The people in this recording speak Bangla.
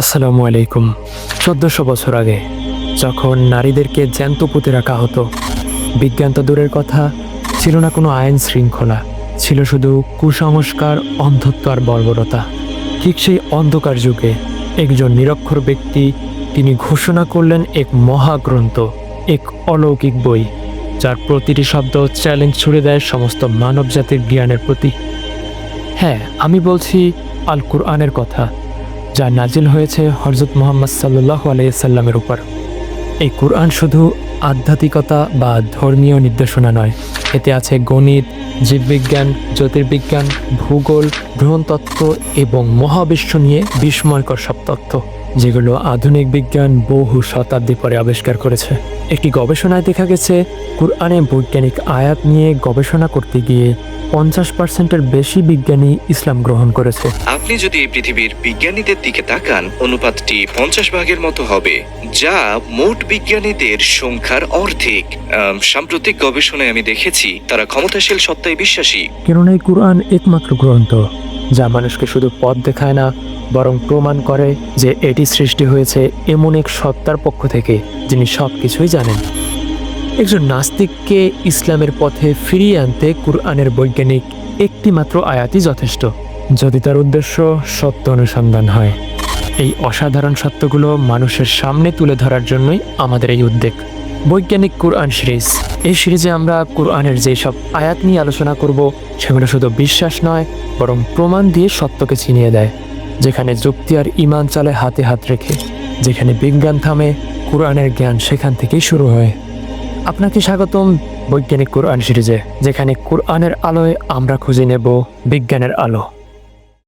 আসসালামু আলাইকুম। চোদ্দশো বছর আগে, যখন নারীদেরকে জ্যান্ত পুঁতে রাখা হতো, বিজ্ঞান তো দূরের কথা, ছিল না কোনো আইন শৃঙ্খলা, ছিল শুধু কুসংস্কার, অন্ধত্ব আর বর্বরতা। ঠিক সেই অন্ধকার যুগে, একজন নিরক্ষর ব্যক্তি, তিনি ঘোষণা করলেন এক মহাগ্রন্থ, এক অলৌকিক বই, যার প্রতিটি শব্দ চ্যালেঞ্জ ছুড়ে দেয় সমস্ত মানবজাতির জ্ঞানের প্রতি। হ্যাঁ আমি বলছি আল কুরআনের কথা। যা নাজিল হয়েছে হরজত মোহাম্মদ সাল্লাহ আলাইসাল্লামের উপর। এই কুরআন শুধু আধ্যাত্মিকতা বা ধর্মীয় নির্দেশনা নয়, এতে আছে গণিত, জীববিজ্ঞান, জ্যোতির্বিজ্ঞান, ভূগোল ভ্রমণতত্ত্ব এবং মহাবিশ্ব নিয়ে বিস্ময়কর সব তথ্য, যেগুলো আধুনিক বিজ্ঞান বহু শতাব্দী পরে আবিষ্কার করেছে। একটি গবেষণায় দেখা গেছে, কুরআনে বৈজ্ঞানিক আয়াত নিয়ে গবেষণা করতে গিয়ে পঞ্চাশ পার্সেন্টের বেশি বিজ্ঞানী ইসলাম গ্রহণ করেছে। আপনি যদি এই পৃথিবীর বিজ্ঞানীদের দিকে তাকান অনুপাতটি পঞ্চাশ ভাগের মতো হবে যা মোট বিজ্ঞানীদের সংখ্যার অর্ধেক। আম, সাম্প্রতিক গবেষণায় আমি দেখেছি তারা ক্ষমতাশীল সত্তায় বিশ্বাসী। কেননা এই কুরআন একমাত্র গ্রন্থ যা মানুষকে শুধু পথ দেখায় না বরং প্রমাণ করে যে এটি সৃষ্টি হয়েছে এমন এক সত্তার পক্ষ থেকে যিনি সব কিছুই জানেন। একজন নাস্তিককে ইসলামের পথে ফিরিয়ে আনতে কুরআনের বৈজ্ঞানিক একটি মাত্র আয়াতই যথেষ্ট। যদি তার উদ্দেশ্য সত্য অনুসন্ধান হয়, এই অসাধারণ সত্যগুলো মানুষের সামনে তুলে ধরার জন্যই আমাদের এই উদ্যোগ বৈজ্ঞানিক কুরআন সিরিজ। এই সিরিজে আমরা কুরআনের যেসব আয়াত নিয়ে আলোচনা করব, সেগুলো শুধু বিশ্বাস নয়, বরং প্রমাণ দিয়ে সত্যকে চিনিয়ে দেয়, যেখানে যুক্তি আর ইমান চলে হাতে হাত রেখে, যেখানে বিজ্ঞান থামে, কোরআনের জ্ঞান সেখান থেকেই শুরু হয়। আপনাকে স্বাগতম বৈজ্ঞানিক কোরআন সিরিজে যেখানে কোরআনের আলোয় আমরা খুঁজে নেব বিজ্ঞানের আলো।